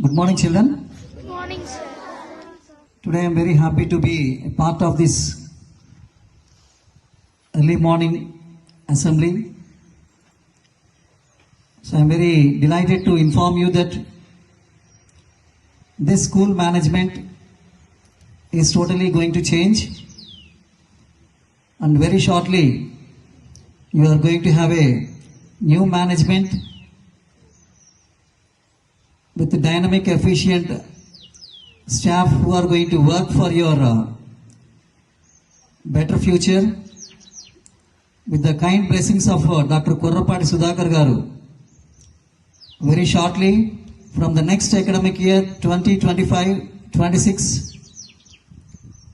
Good morning, children. Good morning, sir. Today I am very happy to be a part of this early morning assembly. So I am very delighted to inform you that this school management is totally going to change and very shortly you are going to have a new management with dynamic efficient staff who are going to work for your uh, better future with the kind blessings of uh, Dr. Kurrapati Sudhakar Garu. Very shortly, from the next academic year 2025-26,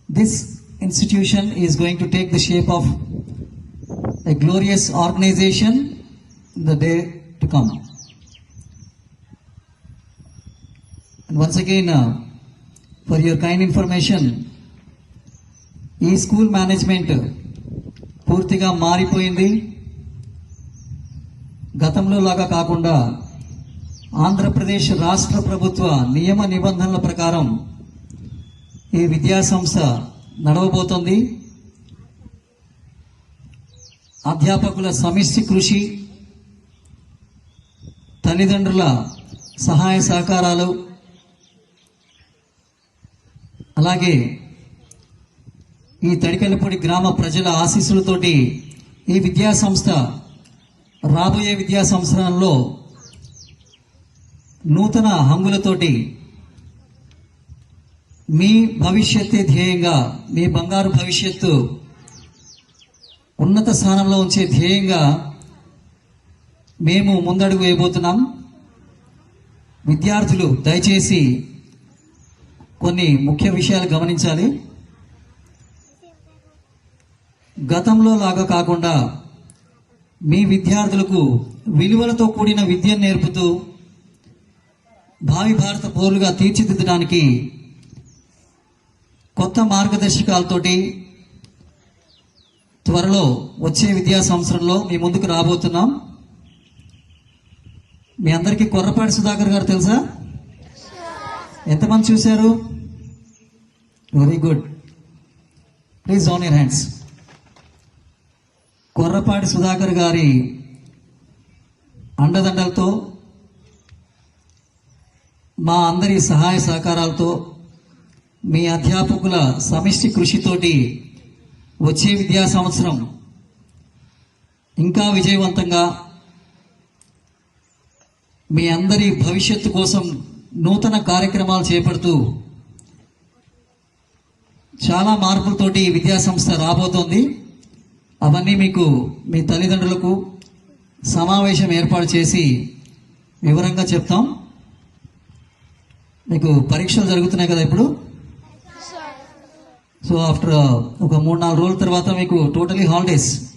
this institution is going to take the shape of a glorious organization the day to come. And once again, uh, for your kind information, ఈ school management పూర్తిగా మారిపోయింది. గతంలో లాగా కాకుండా ఆంధ్రప్రదేశ్ రాష్ట్ర ప్రభుత్వ నియమ నిబంధనల ప్రకారం ఈ విద్యా సంస్థ నడవబోతోంది. అధ్యాపకుల సమిష్టి కృషి తల్లిదండ్రుల సహాయ సహకారాలు అలాగే ఈ తడికలపూడి గ్రామ ప్రజల ఆశీస్సులతోటి ఈ విద్యా సంస్థ రాబోయే విద్యా సంవత్సరంలో నూతన హంగులతోటి మీ భవిష్యత్తే ధ్యేయంగా మీ బంగారు భవిష్యత్తు ఉన్నత స్థానంలో ఉంచే ధ్యేయంగా మేము ముందడుగు వేయబోతున్నాం. విద్యార్థులు దయచేసి కొన్ని ముఖ్య విషయాలు గమనించాలి. గతంలో లాగా కాకుండా మీ విద్యార్థులకు విలువలతో కూడిన విద్యను నేర్పుతూ భావి భారత పౌరులుగా తీర్చిదిద్దడానికి కొత్త మార్గదర్శకాలతోటి త్వరలో వచ్చే విద్యా సంవత్సరంలో మీ ముందుకు రాబోతున్నాం. మీ అందరికీ కొర్రపాటి సుధాకర్ గారు తెలుసా? ఎంతమంది చూశారు? Very good please on your hands Korrapati Sudhakar గారి అండదండలతో మా అందరి సహాయ సహకారాలతో మీ అధ్యాపకుల సమిష్టి కృషితోటి వచ్చే విద్యా సంవత్సరం ఇంకా విజయవంతంగా మీ అందరి భవిష్యత్తు కోసం నూతన కార్యక్రమాలు చేపడుతూ చాలా మార్పులతోటి ఈ విద్యా సంస్థ రాబోతోంది. అవన్నీ మీకు మీ తల్లిదండ్రులకు సమావేశం ఏర్పాటు చేసి వివరంగా చెప్తాం. మీకు పరీక్షలు జరుగుతున్నాయి కదా ఇప్పుడు? సో ఆఫ్టర్ ఒక మూడు నాలుగు రోజుల తర్వాత మీకు టోటలీ హాలిడేస్.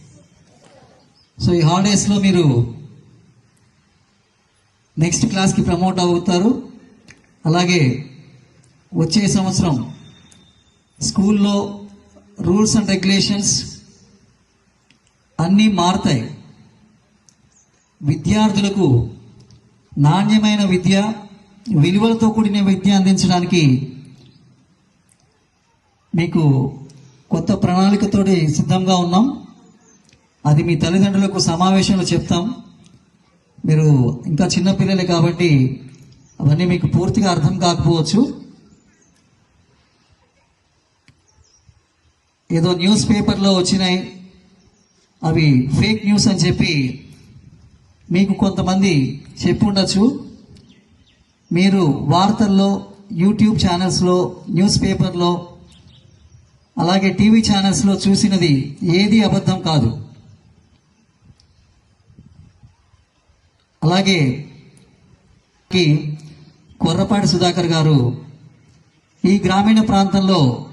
సో ఈ హాలిడేస్లో మీరు నెక్స్ట్ క్లాస్కి ప్రమోట్ అవుతారు. అలాగే వచ్చే సంవత్సరం స్కూల్లో రూల్స్ అండ్ రెగ్యులేషన్స్ అన్నీ మారుతాయి. విద్యార్థులకు నాణ్యమైన విద్య విలువలతో కూడిన విద్య అందించడానికి మీకు కొత్త ప్రణాళికతోటి సిద్ధంగా ఉన్నాం. అది మీ తల్లిదండ్రులకు సమావేశంలో చెప్తాం. మీరు ఇంకా చిన్నపిల్లలే కాబట్టి అవన్నీ మీకు పూర్తిగా అర్థం కాకపోవచ్చు. ఏదో న్యూస్ పేపర్లో వచ్చినాయి. అవి ఫేక్ న్యూస్ అని చెప్పి మీకు కొంతమంది చెప్పి ఉండొచ్చు మీరు వార్తల్లో యూట్యూబ్ ఛానల్స్లో న్యూస్ పేపర్లో అలాగే టీవీ ఛానల్స్లో చూసినది ఏది అబద్ధం కాదు. అలాగే కి కొర్రపాటి సుధాకర్ గారు ఈ గ్రామీణ ప్రాంతంలో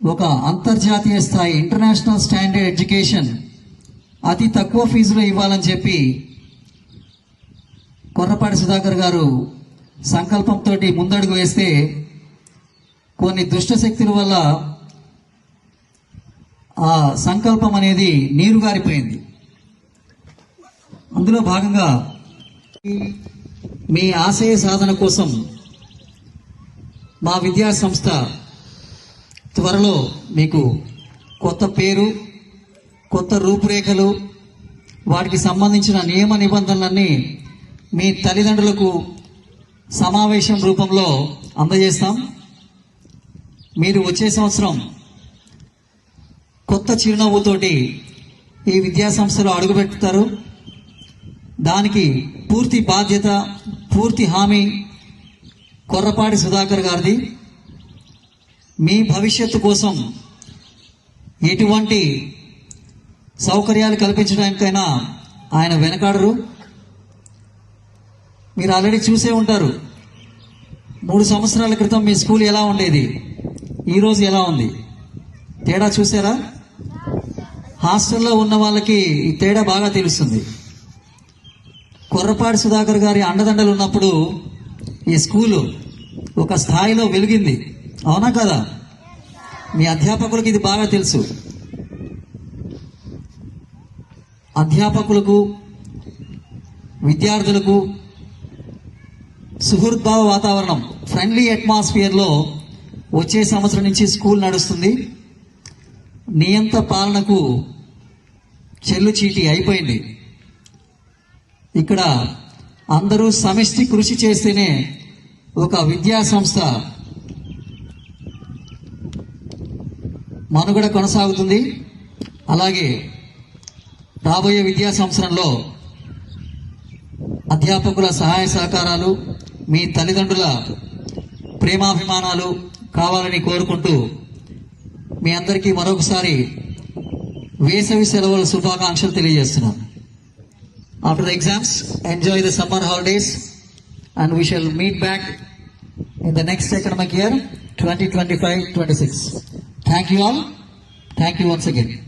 ఒక అంతర్జాతీయ స్థాయి ఇంటర్నేషనల్ స్టాండర్డ్ ఎడ్యుకేషన్ అతి తక్కువ ఫీజులో ఇవ్వాలని చెప్పి కొర్రపాటి సుధాకర్ గారు సంకల్పంతో ముందడుగు వేస్తే కొన్ని దుష్ట శక్తుల వల్ల ఆ సంకల్పం అనేది నీరు గారిపోయింది అందులో భాగంగా మీ ఆశయ సాధన కోసం మా విద్యా సంస్థ త్వరలో మీకు కొత్త పేరు కొత్త రూపురేఖలు వాటికి సంబంధించిన నియమ నిబంధనలన్నీ మీ తల్లిదండ్రులకు సమావేశం రూపంలో అందజేస్తాం. మీరు వచ్చే సంవత్సరం కొత్త చిరునవ్వుతోటి ఈ విద్యా అడుగుపెట్టుతారు. దానికి పూర్తి బాధ్యత పూర్తి హామీ కొర్రపాటి సుధాకర్ గారిది. మీ భవిష్యత్తు కోసం ఎటువంటి సౌకర్యాలు కల్పించడానికైనా ఆయన వెనకాడరు. మీరు ఆల్రెడీ చూసే ఉంటారు. మూడు సంవత్సరాల క్రితం మీ స్కూల్ ఎలా ఉండేది? ఈరోజు ఎలా ఉంది? తేడా చూసారా? హాస్టల్లో ఉన్న వాళ్ళకి ఈ తేడా బాగా తెలుస్తుంది. కొర్రపాటి సుధాకర్ గారి అండదండలు ఉన్నప్పుడు ఈ స్కూలు ఒక స్థాయిలో వెలిగింది. అవునా కదా? మీ అధ్యాపకులకు ఇది బాగా తెలుసు. అధ్యాపకులకు విద్యార్థులకు సుహృద్భావ వాతావరణం ఫ్రెండ్లీ అట్మాస్ఫియర్లో వచ్చే సంవత్సరం నుంచి స్కూల్ నడుస్తుంది. నియంత పాలనకు చెల్లు చీటి అయిపోయింది. ఇక్కడ అందరూ సమిష్టి కృషి చేస్తేనే ఒక విద్యా సంస్థ మనుగడ కొనసాగుతుంది అలాగే రాబోయే విద్యా సంవత్సరంలో అధ్యాపకుల సహాయ సహకారాలు మీ తల్లిదండ్రుల ప్రేమాభిమానాలు కావాలని కోరుకుంటూ మీ అందరికీ మరొకసారి వేసవి సెలవుల శుభాకాంక్షలు తెలియజేస్తున్నాను After the exams, enjoy the summer holidays and we shall meet back in the next academic year 2025-26. Thank you all. Thank you once again.